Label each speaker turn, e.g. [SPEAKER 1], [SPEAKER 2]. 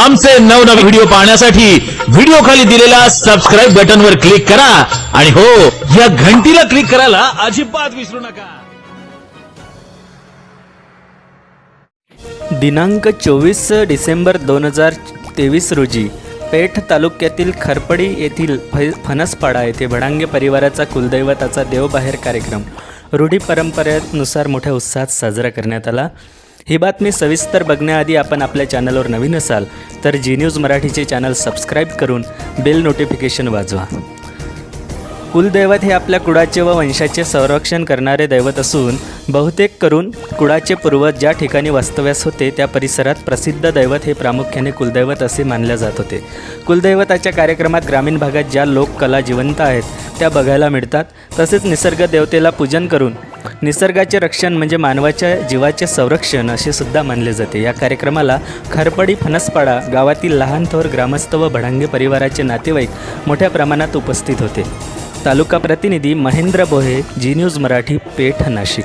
[SPEAKER 1] आमचे नवनवे व्हिडिओ पाहण्यासाठी व्हिडिओ खाली दिलेल्या सबस्क्राईब बटनवर क्लिक करा. आणि हो या घंटीला क्लिक करायला अजिबात विसरू नका.
[SPEAKER 2] दिनांक चोवीस डिसेंबर दोन हजार तेवीस रोजी पेठ तालुक्यातील खरपडी येथील फ फणसपाडा येथे भडांगे परिवाराचा कुलदैवताचा देवबाहेर कार्यक्रम. रूढी परंपरेनुसार मोठ्या उत्साहात साजरा करण्यात आला. ही बातमी सविस्तर बघण्याआधी आपण आपल्या चॅनलवर नवीन असाल तर जी न्यूज मराठीचे चॅनल सबस्क्राईब करून बेल नोटिफिकेशन वाजवा. कुलदैवत हे आपल्या कुळाचे व वंशाचे संरक्षण करणारे दैवत असून बहुतेक करून कुळाचे पूर्वज ज्या ठिकाणी वास्तव्यास होते त्या परिसरात प्रसिद्ध दैवत हे प्रामुख्याने कुलदैवत असे मानले जात होते. कुलदैवताच्या कार्यक्रमात ग्रामीण भागात ज्या लोककला जिवंत आहेत त्या बघायला मिळतात तसेच निसर्ग देवतेला पूजन करून निसर्गाचे रक्षण म्हणजे मानवाच्या जीवाचे संरक्षण असे सुद्धा मानले जाते. या कार्यक्रमाला खरपडी फणसपाडा गावातील लहान थोर ग्रामस्थ व भडांगे परिवाराचे नातेवाईक मोठ्या प्रमाणात उपस्थित होते. तालुका प्रतिनिधी महेंद्र बोहे जी न्यूज मराठी पेठ नाशिक.